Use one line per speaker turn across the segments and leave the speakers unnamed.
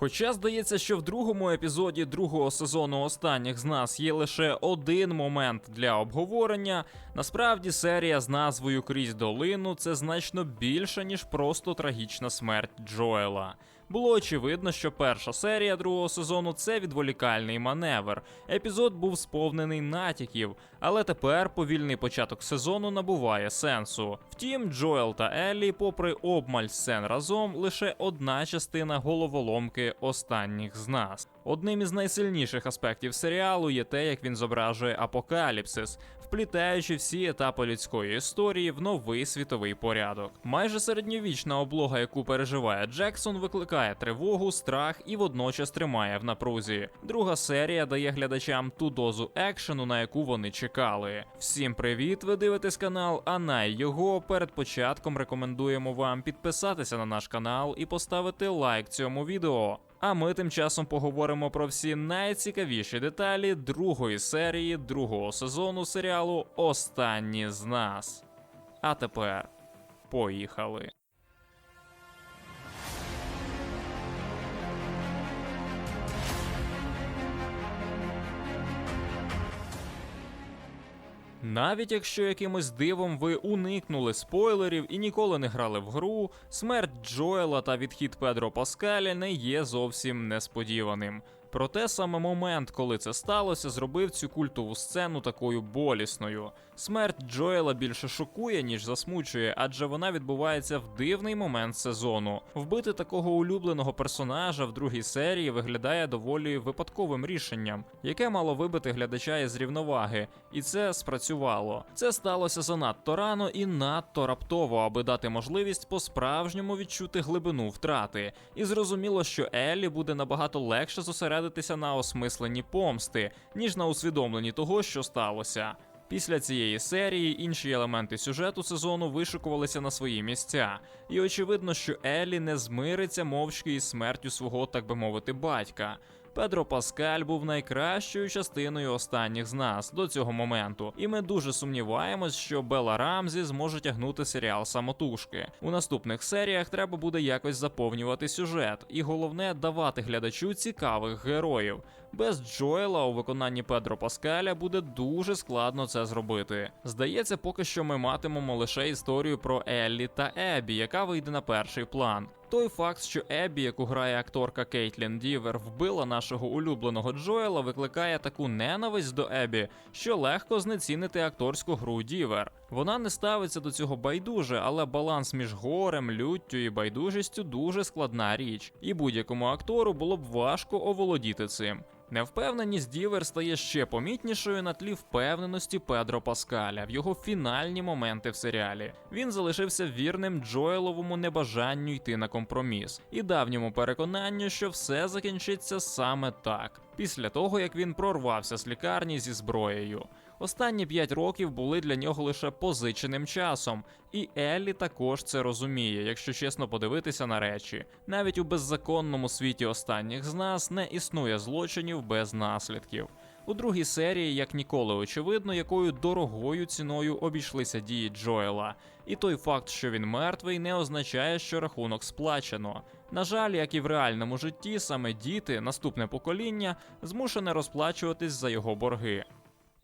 Хоча здається, що в другому епізоді другого сезону останніх з нас є лише один момент для обговорення, насправді серія з назвою Крізь долину це значно більше, ніж просто трагічна смерть Джоела. Було очевидно, що перша серія другого сезону це відволікальний маневр. Епізод був сповнений натяків, але тепер повільний початок сезону набуває сенсу. Втім, Джоел та Еллі, попри обмаль сцен разом, лише одна частина головоломки останніх з нас. Одним із найсильніших аспектів серіалу є те, як він зображує апокаліпсис, вплітаючи всі етапи людської історії в новий світовий порядок. Майже середньовічна облога, яку переживає Джексон, викликає тривогу, страх і водночас тримає в напрузі. Друга серія дає глядачам ту дозу екшену, на яку вони чекали. Всім привіт! Ви дивитесь канал Анай його. Перед початком рекомендуємо вам підписатися на наш канал і поставити лайк цьому відео. А ми тим часом поговоримо про всі найцікавіші деталі другої серії другого сезону серіалу Останні з нас. А тепер поїхали. Навіть якщо якимось дивом ви уникнули спойлерів і ніколи не грали в гру, смерть Джоела та відхід Педро Паскаля не є зовсім несподіваним. Проте саме момент, коли це сталося, зробив цю культову сцену такою болісною. Смерть Джоела більше шокує, ніж засмучує, адже вона відбувається в дивний момент сезону. Вбити такого улюбленого персонажа в другій серії виглядає доволі випадковим рішенням, яке мало вибити глядача із рівноваги, і це спрацювало. Це сталося занадто рано і надто раптово, аби дати можливість по-справжньому відчути глибину втрати. І зрозуміло, що Еллі буде набагато легше зосередитися на осмисленні помсти, ніж на усвідомленні того, що сталося. Після цієї серії інші елементи сюжету сезону вишикувалися на свої місця, і очевидно, що Еллі не змириться мовчки із смертю свого, так би мовити, батька. Педро Паскаль був найкращою частиною останніх з нас до цього моменту, і ми дуже сумніваємось, що Белла Рамзі зможе тягнути серіал самотужки. У наступних серіях треба буде якось заповнювати сюжет, і головне давати глядачу цікавих героїв. Без Джоела у виконанні Педро Паскаля буде дуже складно це зробити. Здається, поки що ми матимемо лише історію про Еллі та Ебі, яка вийде на перший план. Той факт, що Ебі, яку грає акторка Кейтлін Дівер, вбила нашого улюбленого Джоела, викликає таку ненависть до Ебі, що легко знецінити акторську гру Дівер. Вона не ставиться до цього байдуже, але баланс між горем, люттю і байдужістю дуже складна річ, і будь-якому актору було б важко оволодіти цим. Невпевненість Дівер стає ще помітнішою на тлі впевненості Педро Паскаля в його фінальні моменти в серіалі. Він залишився вірним Джоеловому небажанню йти на компроміс і давньому переконанню, що все закінчиться саме так, після того як він прорвався з лікарні зі зброєю. Останні п'ять років були для нього лише позиченим часом, і Еллі також це розуміє, якщо чесно подивитися на речі. Навіть у беззаконному світі останніх з нас не існує злочинів без наслідків. У другій серії, як ніколи, очевидно, якою дорогою ціною обійшлися дії Джоела. І той факт, що він мертвий, не означає, що рахунок сплачено. На жаль, як і в реальному житті, саме діти, наступне покоління, змушене розплачуватись за його борги.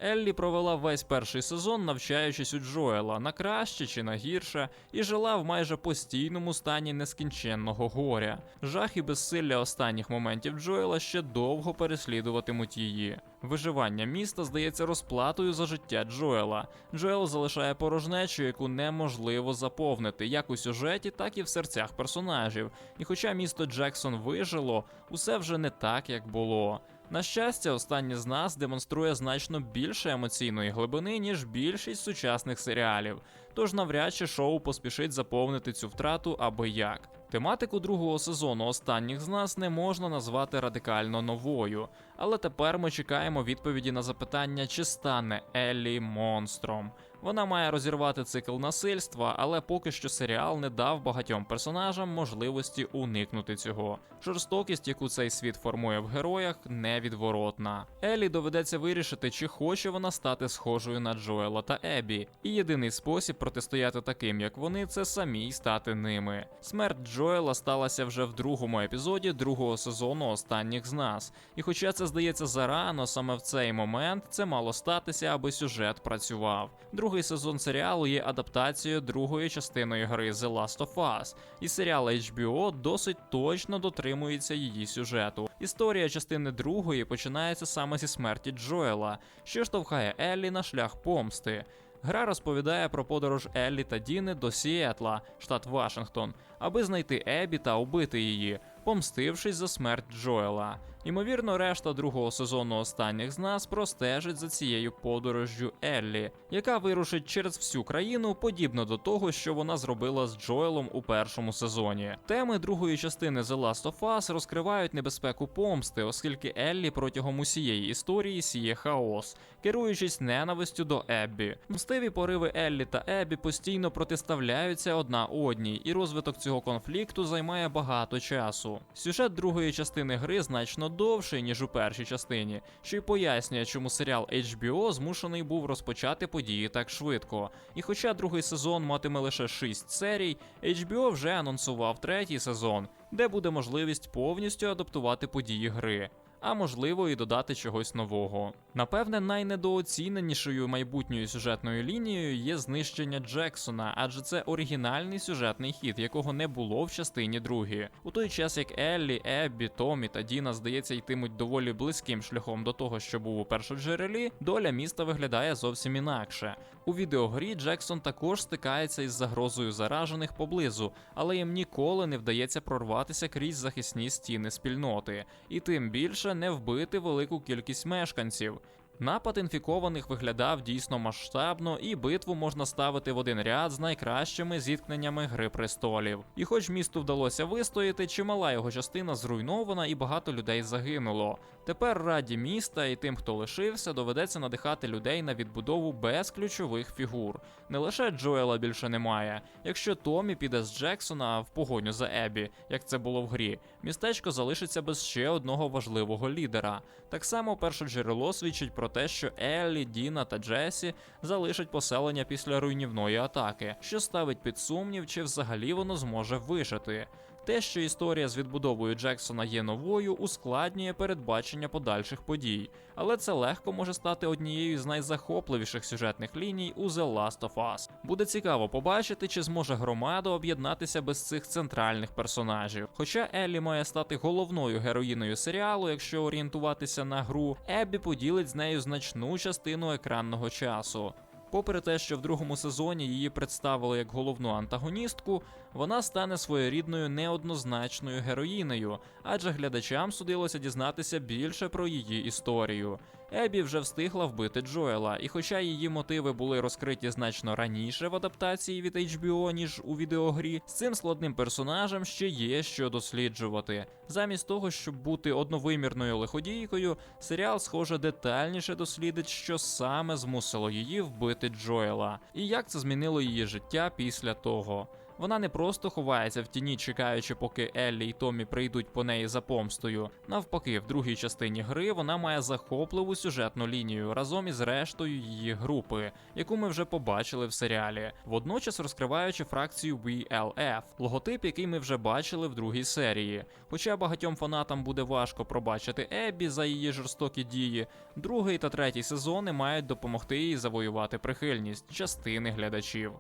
Еллі провела весь перший сезон, навчаючись у Джоела на краще чи на гірше, і жила в майже постійному стані нескінченного горя. Жах і безсилля останніх моментів Джоела ще довго переслідуватимуть її. Виживання міста здається розплатою за життя Джоела. Джоел залишає порожнечу, яку неможливо заповнити, як у сюжеті, так і в серцях персонажів. І хоча місто Джексон вижило, усе вже не так, як було. На щастя, останнє з нас демонструє значно більше емоційної глибини, ніж більшість сучасних серіалів. Тож навряд чи шоу поспішить заповнити цю втрату аби як. Тематику другого сезону останніх з нас не можна назвати радикально новою, але тепер ми чекаємо відповіді на запитання, чи стане Еллі монстром. Вона має розірвати цикл насильства, але поки що серіал не дав багатьом персонажам можливості уникнути цього. Жорстокість, яку цей світ формує в героях, невідворотна. Елі доведеться вирішити, чи хоче вона стати схожою на Джоела та Ебі. І єдиний спосіб протистояти таким, як вони, це самій стати ними. Смерть Джоела сталася вже в другому епізоді другого сезону останніх з нас. І хоча це здається зарано, саме в цей момент це мало статися, аби сюжет працював. Другий сезон серіалу є адаптацією другої частини гри The Last of Us, і серіал HBO досить точно дотримується її сюжету. Історія частини другої починається саме зі смерті Джоела, що штовхає Еллі на шлях помсти. Гра розповідає про подорож Еллі та Діни до Сіетла, штат Вашингтон, аби знайти Ебі та убити її, помстившись за смерть Джоела. Ймовірно, решта другого сезону останніх з нас простежить за цією подорожжю Еллі, яка вирушить через всю країну, подібно до того, що вона зробила з Джоелом у першому сезоні. Теми другої частини The Last of Us розкривають небезпеку помсти, оскільки Еллі протягом усієї історії сіє хаос, керуючись ненавистю до Еббі. Мстиві пориви Еллі та Еббі постійно протиставляються одна одній, і розвиток цього конфлікту займає багато часу. Сюжет другої частини гри значно довший, ніж у першій частині, що й пояснює, чому серіал HBO змушений був розпочати події так швидко. І хоча другий сезон матиме лише 6 серій, HBO вже анонсував третій сезон, де буде можливість повністю адаптувати події гри. А можливо, і додати чогось нового. Напевне, найнедооціненішою майбутньою сюжетною лінією є знищення Джексона, адже це оригінальний сюжетний хід, якого не було в частині другій. У той час як Еллі, Еббі, Томі та Діна, здається, йтимуть доволі близьким шляхом до того, що був у першоджерелі, доля міста виглядає зовсім інакше. У відеогрі Джексон також стикається із загрозою заражених поблизу, але їм ніколи не вдається прорватися крізь захисні стіни спільноти, і тим більше не вбити велику кількість мешканців. Напад інфікованих виглядав дійсно масштабно, і битву можна ставити в один ряд з найкращими зіткненнями Гри престолів. І хоч місту вдалося вистояти, чимала його частина зруйнована і багато людей загинуло. Тепер раді міста і тим, хто лишився, доведеться надихати людей на відбудову без ключових фігур. Не лише Джоела більше немає. Якщо Томі піде з Джексона в погоню за Ебі, як це було в грі, містечко залишиться без ще одного важливого лідера. Так само перше джерело свідчить про те, що Еллі, Діна та Джесі залишать поселення після руйнівної атаки, що ставить під сумнів, чи взагалі воно зможе вижити. Те, що історія з відбудовою Джексона є новою, ускладнює передбачення подальших подій, але це легко може стати однією з найзахопливіших сюжетних ліній у The Last of Us. Буде цікаво побачити, чи зможе громада об'єднатися без цих центральних персонажів. Хоча Еллі має стати головною героїною серіалу, якщо орієнтуватися на гру, Еббі поділить з нею значну частину екранного часу. Попри те, що в другому сезоні її представили як головну антагоністку, вона стане своєрідною неоднозначною героїнею, адже глядачам судилося дізнатися більше про її історію. Ебі вже встигла вбити Джоела, і хоча її мотиви були розкриті значно раніше в адаптації від HBO, ніж у відеогрі, з цим складним персонажем ще є що досліджувати. Замість того, щоб бути одновимірною лиходійкою, серіал, схоже, детальніше дослідить, що саме змусило її вбити Джоела, і як це змінило її життя після того. Вона не просто ховається в тіні, чекаючи, поки Еллі і Томі прийдуть по неї за помстою. Навпаки, в другій частині гри вона має захопливу сюжетну лінію разом із рештою її групи, яку ми вже побачили в серіалі, водночас розкриваючи фракцію VLF, логотип, який ми вже бачили в другій серії. Хоча багатьом фанатам буде важко пробачити Еббі за її жорстокі дії, другий та третій сезони мають допомогти їй завоювати прихильність частини глядачів.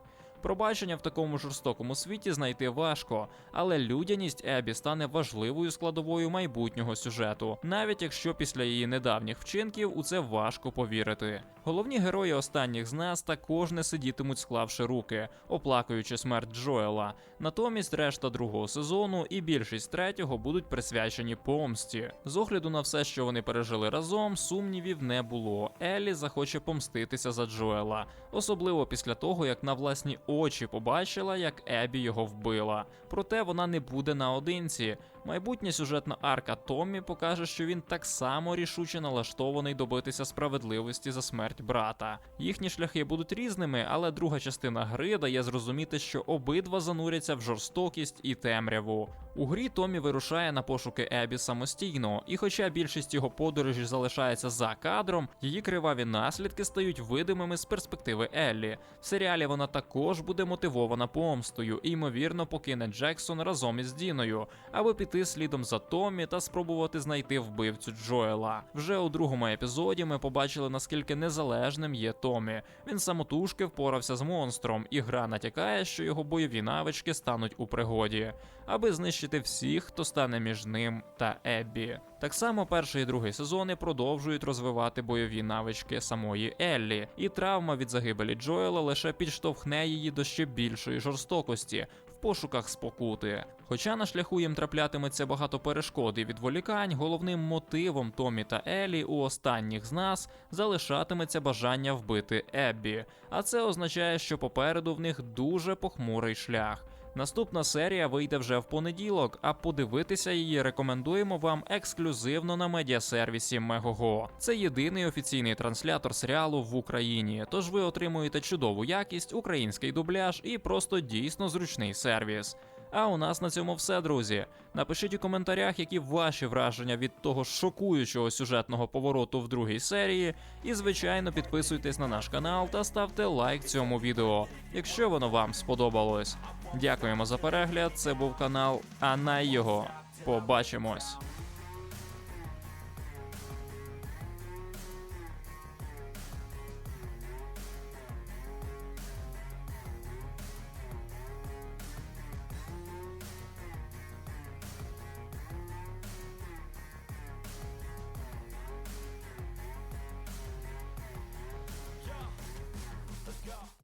Пробачення в такому жорстокому світі знайти важко, але людяність Ебі стане важливою складовою майбутнього сюжету, навіть якщо після її недавніх вчинків у це важко повірити. Головні герої останніх з нас також не сидітимуть, склавши руки, оплакуючи смерть Джоела. Натомість решта другого сезону і більшість третього будуть присвячені помсті. З огляду на все, що вони пережили разом, сумнівів не було. Еллі захоче помститися за Джоела, особливо після того, як на власні очі побачила, як Ебі його вбила. Проте вона не буде наодинці. Майбутня сюжетна арка Томмі покаже, що він так само рішуче налаштований добитися справедливості за смерть брата. Їхні шляхи будуть різними, але друга частина гри дає зрозуміти, що обидва зануряться в жорстокість і темряву. У грі Томі вирушає на пошуки Ебі самостійно, і хоча більшість його подорожі залишається за кадром, її криваві наслідки стають видимими з перспективи Еллі. В серіалі вона також буде мотивована помстою і ймовірно покине Джексон разом із Діною, аби піти слідом за Томі та спробувати знайти вбивцю Джоела. Вже у другому епізоді ми побачили наскільки незалежним є Томі. Він самотужки впорався з монстром, і гра натякає, що його бойові навички стануть у пригоді, аби знищити всіх, хто стане між ним та Еббі. Так само перший і другий сезони продовжують розвивати бойові навички самої Еллі, і травма від загибелі Джоела лише підштовхне її до ще більшої жорстокості в пошуках спокути. Хоча на шляху їм траплятиметься багато перешкод і відволікань, головним мотивом Томі та Елі у останніх з нас залишатиметься бажання вбити Еббі. А це означає, що попереду в них дуже похмурий шлях. Наступна серія вийде вже в понеділок, а подивитися її рекомендуємо вам ексклюзивно на медіасервісі Мегого. Це єдиний офіційний транслятор серіалу в Україні. Тож ви отримуєте чудову якість, український дубляж і просто дійсно зручний сервіс. А у нас на цьому все, друзі. Напишіть у коментарях, які ваші враження від того шокуючого сюжетного повороту в другій серії. І, звичайно, підписуйтесь на наш канал та ставте лайк цьому відео, якщо воно вам сподобалось. Дякуємо за перегляд. Це був канал Анай його. Побачимось.